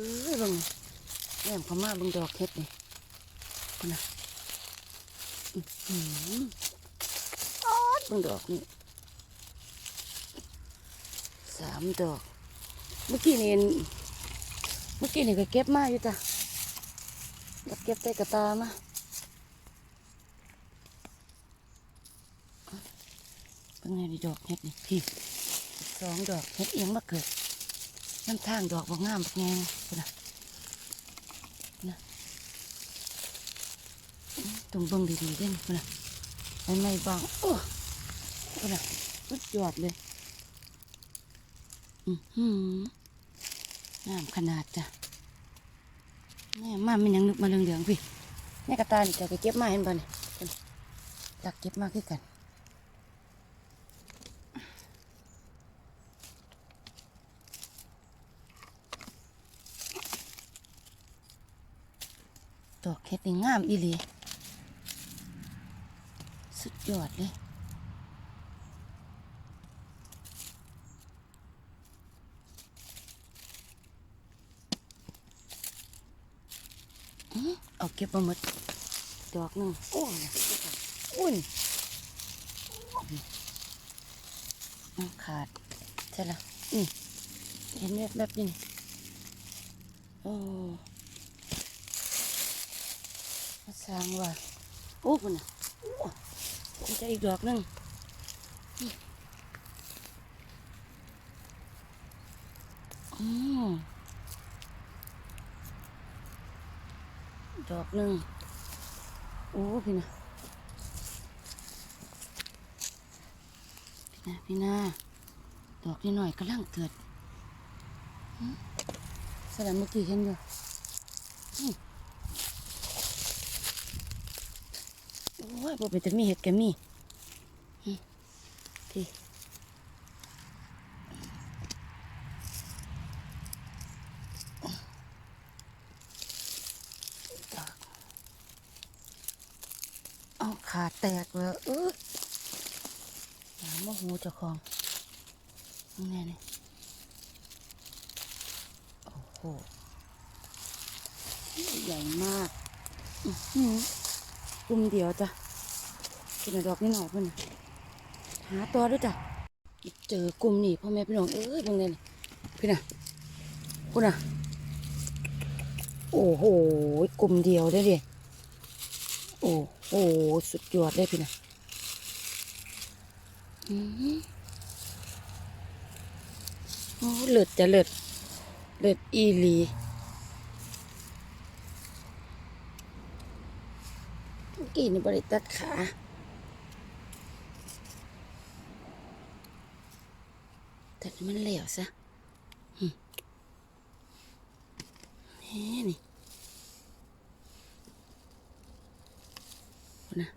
เอ้ยบังแอมเขามาบังดอกเห็ดนี่นะอื้อดบังดอกนี่สามดอก เมื่อกี้นี่เมื่อกี้นี่ก็เก็บมาอยู่จ้ะเก็บใส่กระตามาเป็นไงดีดอกเห็ดนี่พี่สองดอกเห็ดเอียงมาเกิด น้ำทางดอกบางงามบักแงงพุ่นะนะอื้อต้องเบิ่งดีๆเด้นพุ่นะไม่ไม่บางโอ้พุ่นะสุดยอดเลย อือหืองามขนาดจ้ะแนี่มาไมันยังนึกมาเหลืองๆพี่นี่กระตานี่จะไปเก็บมาเห็นบ่เนี่ยอยากเก็บมาคือกัน ดอกเห็ด นี่งามอีหลีสุดยอดเลยอื้อเอาเก็บมาหมดดอกหนึ่งโอ้ยอุ่นมันขาดใช่ละนี่เห็นแบบแบบๆนี้นี่โอ้มา สร้างว่าโอ้ปุ่นน่ะมันจะอีกดอกนึงอืมดอกหนึ่งโอ้พี่นะพี่นะพี่นาดอกนี้หน่อยกำลังเกิดแสดงเมื่อกี้เห็นอยู่หึโอ้ ยบ่เป็นแต่มีเห็ดแกมีหึพี่เอาขาแตกเลยเออหาโมโหเจ้าของนี่นี่โอ้โห ใหญ่มากอื้อหือกลุ่มเดียวจ้ะ กินดอกนิดหน่อยเพื่อนหาตัวด้วยจ้ะเจอกลุ่มนี่พ่อแม่พี่น้องเอ้ยบางเนี่ยพี่น่ะคุณน่ะ โอ้โหกลุ่มเดียวได้ดิโอ้โหสุดยอดเลยพี่น่ะอืมโอ้เลิศจะเลิศเลิศอีหลีเมื่อกี้นี่บริตัดขาตัดให้ มันเหลวซะนี่นี่นะ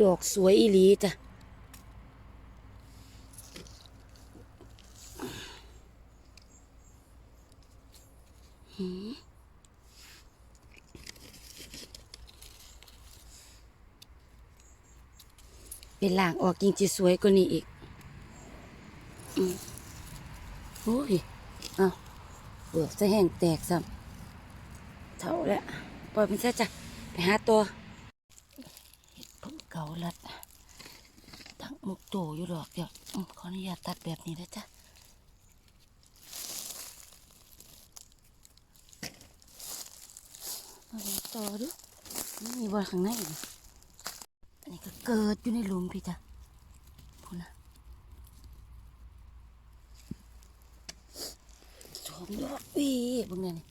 ดอกสวยอีหลีจ้ะหืม เป็นล่างออกจริงจะสวยกว่านี้อีกอืมโอ้ย เอาเปลือกจะแห้งแตกซ้ำเท่าแล้วปล่อยมันซะจ้ะ ไปหาตัวเห็ดผึ่งเกาลัดทั้งมุกโตอยู่ดอกเดียวอืมขออนุญาตตัดแบบนี้นะจ๊ะต่อดูนี่มีบอลข้างในอีก อันนี้ก็เกิดอยู่ในหลุมพี่จ้ะพูดนะสองดอกวีบางเนี่ยนี่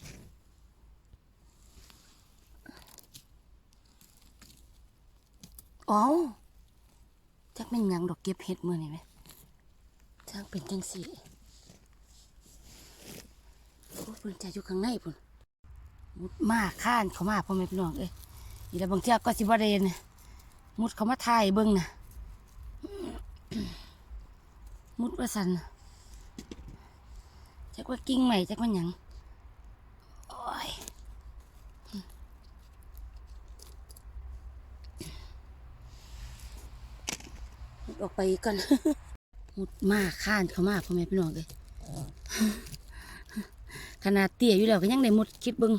อ๋อจักเป็นยังดอกเก็บเห็ดมือนี่ไหมจังเป็นจังสีโอ้เพิ่นจะอยู่ข้างในพุ่นมุดมาข้านเขามาพ่อแม่พี่น้องเอ้ยอีแล้วบางเที่ยก็สิบเรน มุดเขามาถ่ายเบิ้งนะมุดว่าสันจักว่ากิ้งใหม่จักว่าหยังออกไปกันมุดมากข้านเขามากพ่อแม่พี่น้องเลยขนาดเตี้ยอยู่แล้วก็ยังได้มุดคิดบึ้ง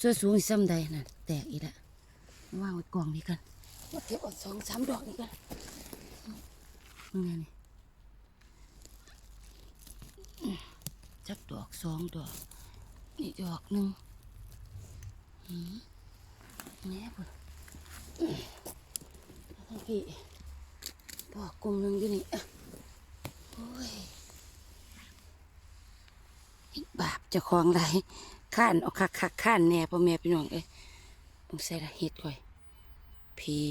ส่วนสูงซ้ำใดน่ะแตกอีกละวางไว้กล่องนี้กัน เก็บเออกสองสามดอกนี่กันมึงไงนี่อืมจักดอกสองดอก นี่ดอกหนึ่งอืมแม่ปุ่นอืมแล้วทั้งพี่ดอกกลมหนึ่งอยู่นี่อะโอ้ยบาปเจะคลองไรข้านเอาคักคักข้านแน่พ่อแม่พี่น้องเอ้ยต้องใส่ละเห็ดก่อย พี่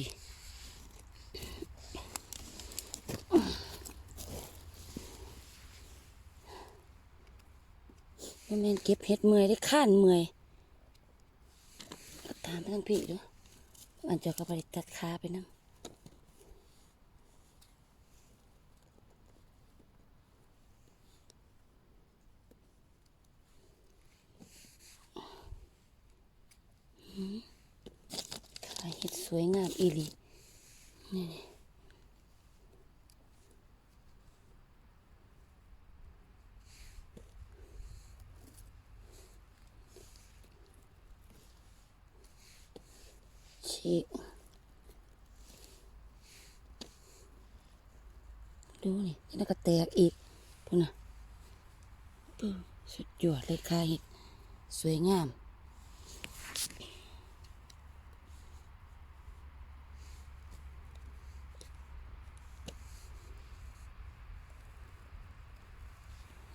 แม่นเก็บเห็ดเมื่อยได้ข้านเมื่อยตามไปทั้งพี่ด้วยอันเจะก็ไปตัดขาไปน้ำ ถ่ายเห็ดสวยงามอีหลีนี่ฉีกดูนี่แล้วก็แตกอีกพูนะสุดยอดเลยค่ะเห็ดสวยงาม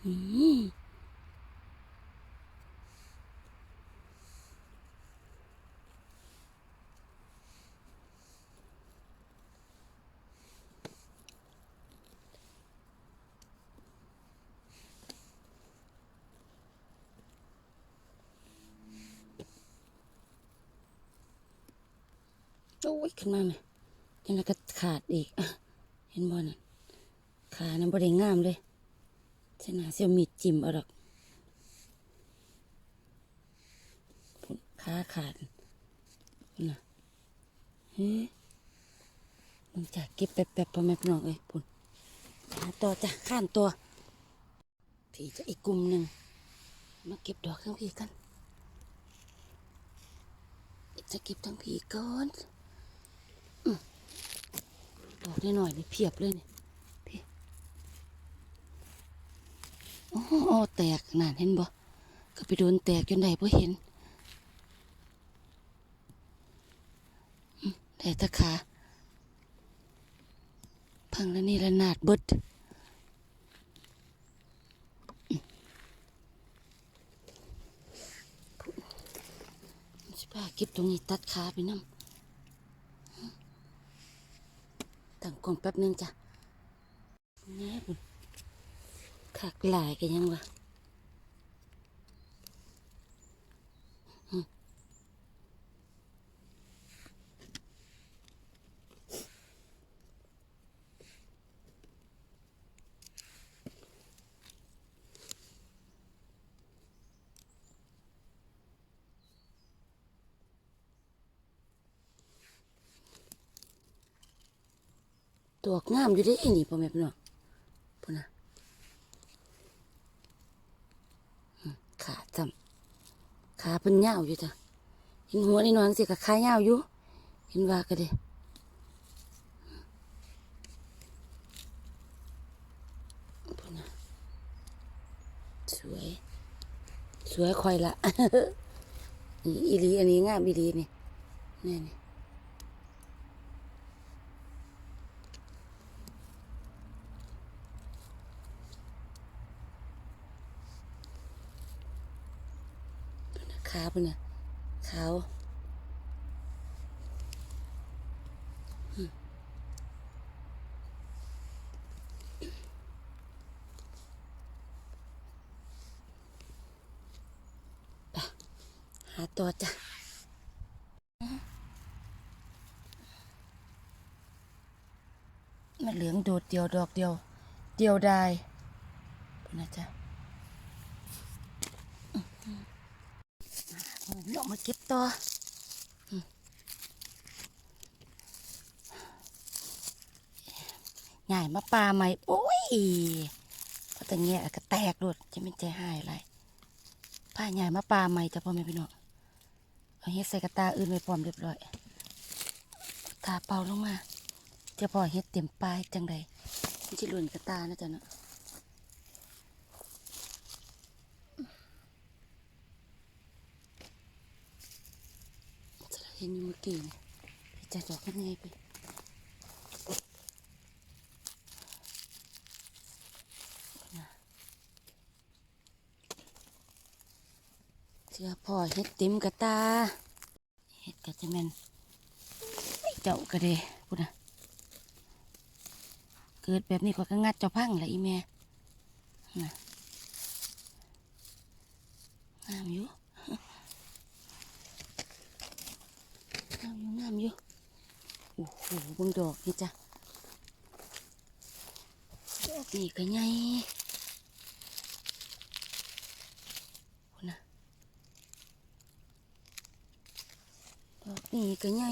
อืม โอ้ยขึ้นมาไหมยังไงก็ขาดอีกเห็นบ่น่ะขานั้นบ่ได้งามเลยเสนาเสียวมีดจิ้มเอาดอกขาขาดนะเฮ้ยมึงจะเก็บแป๊บๆพอแม่พี่น้องเอ้ยพุ่นหาต่อจ้ะข้านตัวพี่จะอีกกลุ่มหนึ่งมาเก็บดอกทั้งพี่กันจะเก็บทั้งผีก่อน ดอกได้หน่อยนี่เพียบเลยเนี่ยพี่โอ้โอแตกนานเห็นบ่ก็ไปโดนแตกจนได้บ่เห็นได้ตะขาพังแล้วนี่ละนาดเบิดอืมสิพาเก็บตรงนี้ตัดขาไปน้ำ ตั้ง กล้องแป๊บหนึงจ้ะแน่บุญขากหลายกันยังวะอืม ตัวงามอยู่เด้นี่พ่อแม่พี่น้องพุ่นนะขาจำขาเป็นยาอยู่จ้ะเห็นหัวนี่นอนสิกับขายาอยู่ เห็นว่าก็เด้พุ่นนะสวย สวยคอยละอีลีอันนี้งามอีลีนี่นี่นี่ ขาเป็นน่ะขาวอืมไปหาตัวจ้ะมันเหลืองโดดเดียวดอกเดียว เดียวได้เป็นนะจ๊ะ เรามาเก็บต่อใหญ่มาปลาใหม่โอ้ยพอต่แงะก็แตกรดจะไม่ใจหายอะไรผ้าใหญ่มาปลาใหม่จะพ่อแม่พี่น้องเอาเฮ็ดใส่กระตาอื่นไว้พร้อมเรียบร้อยตาเป่าลงมาจะพอเฮ็ดเต็มปลายจังใดมันจะหล่นกระตานะจ๊ะเนาะจะเห็นอยู่เมื่อกี้นี่พี่จะดอกยังไงไปเชื่อพ่อเฮ็ดเต็มกระตา เฮ็ดกะจะแมนเจ้ากระเดพูดนะเกิดแบบนี้ก็กงัดเจ้าพังแหละอีแม่น่ะงามอยู่ งามอยู่งามอยู่โอ้โหเบิ่งด อกนี่จ้ะดอกนี่ก็ใหญ่ดนะดอกนี่ก็ใหญ่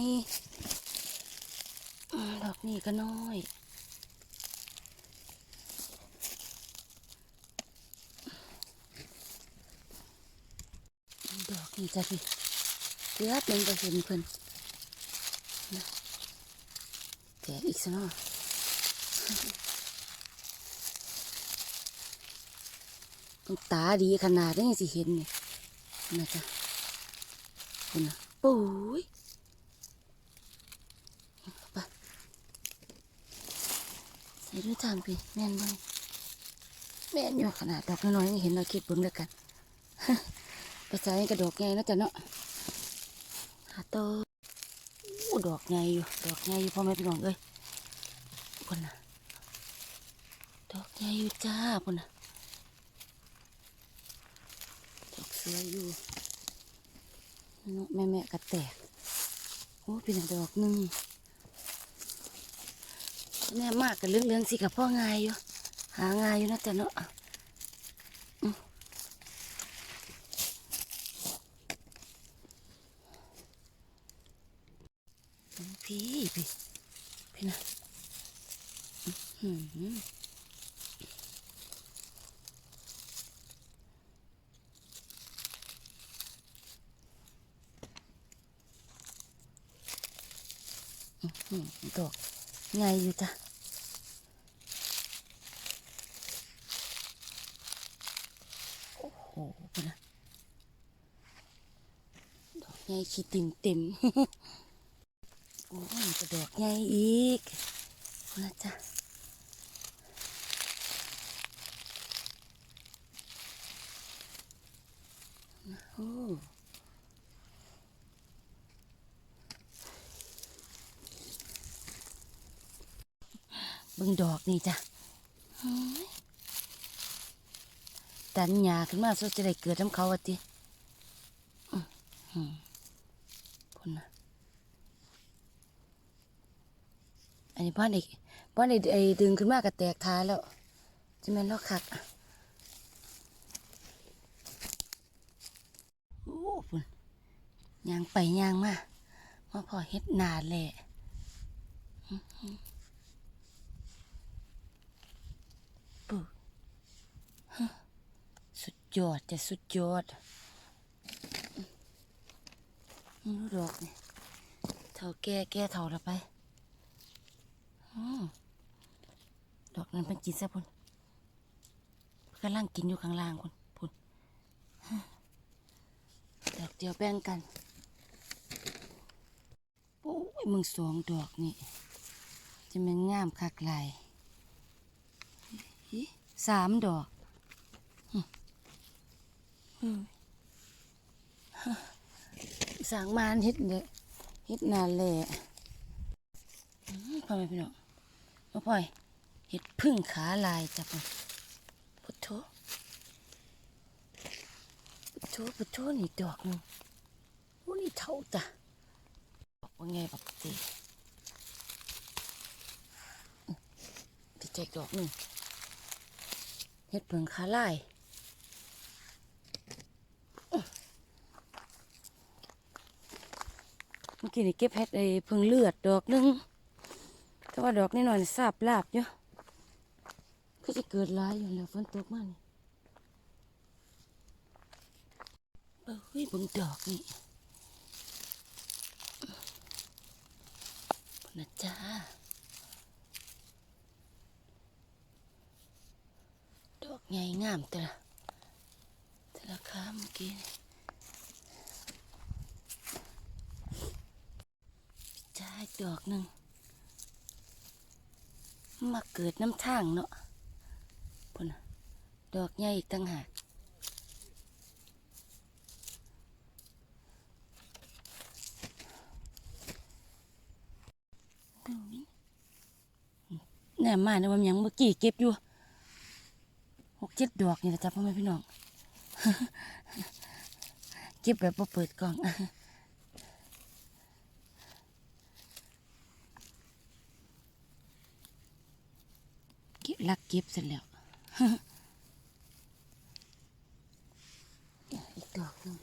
ดอกนี่ก็น้อยดอกนี่จ้ะพี่เกือบมันจะเห็นเพิ่นน แกะอีกซะเนาะต้องตาดีขนาดนี้สิเห็นเนี่ยนะจ๊ะคุณนะปุ้ยไปใส่ด้วยทางพี่แม่นบ้างแม่นอยู่ขนาดดอกน้อยๆยังเห็นเราคิดบุญแล้วกันภาษาอังกระดกไงนะจ๊ะเนาะหาโต ดอกไงอยู่ ดอกไงอยู่พ่อแม่พี่น้องเอ้ยคนนะดอกไงอยู่จ้าคนนะดอกเสืออยู่นาะแม่แม่กระแตก โอ้เป็นดอกหนึ่งแน่มากกับเรื่องเรื่องสิกับพ่อง่ายอยู่ หาง่ายอยู่นะจ๊ะเนาะ พี่พี่พี่นะอื้อหืออื้อหือดอกใหญ่อยู่จ้ะโอ้โหนะดอกใหญ่ขี้ติ่มเต็ม ดอกใหญ่อีกนะจ๊ะโอ้เบิ่งดอกนี่จ้ะดันหยาขึ้นมาสุดจะได้เกิดน้ำเขาอะติอื้อหือพุ่นนะันนี้พ่อเด็กพ่อเด็กไอ้ดึงขึ้นมากระแตกท้ายแล้วจะแม่นแล้วคักโอ้ปุ่นยางไปยางมามาพอเฮ็ดนาแหละปุ๊สุดยอดจะสุดยอดอื้อดูดอกนี่เท่าแก่แก่เท่าละไป ดอกนั้นเป็นกินซะพุ่นกำลังกินอยู่ข้างล่างคุณพุ่นดอกเดียวแบ่งกันโอ้ยมึงสองดอกนี่จะเป็นงามคักไหลสามดอกหึอืมฮะสางมานเฮ็ดเด้อเฮ็ดนานแหละอืมพ่อแม่พี่น้อง มาพ่อยเห็ดพึ่งขาลายจับมันพุทโธพุทโธพุทโธนี่ดอกหนึงโอ้นี่เท่าจ้ะบอกว่าไงบักตีพี่แจกดอกหนึ่งเห็ดพึ่งขาลายเมื่อกี้นี่เก็บเห็ดไอ้พึ่งเลือดดอกนึง แต่ว่าดอกนี่หน่อยนี่ทราบลาบอยู่ก็จะเกิดร้ายอยู่แล้วฝนตกมากนี่เอ้ยบิ่งดอกนี่พุ่นะจ้าดอกใหญ่งามแต่ละแต่ละค้าเมื่อกี้นี่จ้าดอกหนึ่ง มาเกิดน้ำทางเนาะพุ่นดอกใหญ่อีกตั้งหากดูนี่แน่มาเนี่ยมันยังเมื่อกี้เก็บอยู่หกเจ็ดดอกนี่นะจ๊ะพ่อแม่พี่น้อง เก็บแบบบ่เปิดกล่อง เก็บ ลักเก็บเสร็จแล้วอีกดอกนึง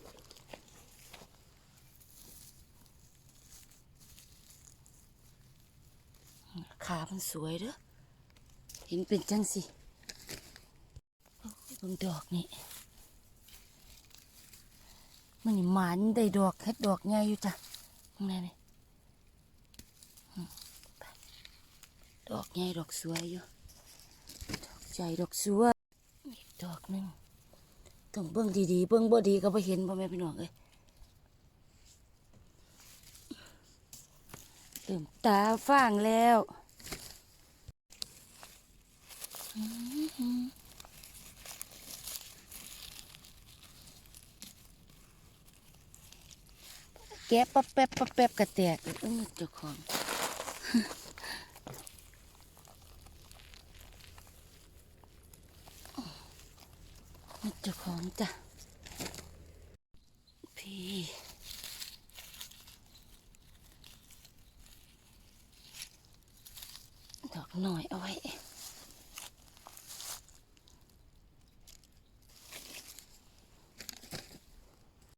ขามันสวยเด้อเห็นเป็นจังสิบิ่งดอกนี่มันหมานได้ดอกเฮ็ดดอกใหญ่อยู่จ้ะตรงนี้นี่ดอกใหญ่ดอกสวยอยู่ ใหญ่ดอกสวยอีกดอกหนึ่งต้องเบิ่งดีๆเบิ่งบ่ดีก็บ่เห็นพ่อแม่พี่น้องเอ้ยเริ่มตาฟ้างแล้วแกะปั๊บแป๊บปั๊บแป๊บกระแตกเออเจ้าของ นี่เจ้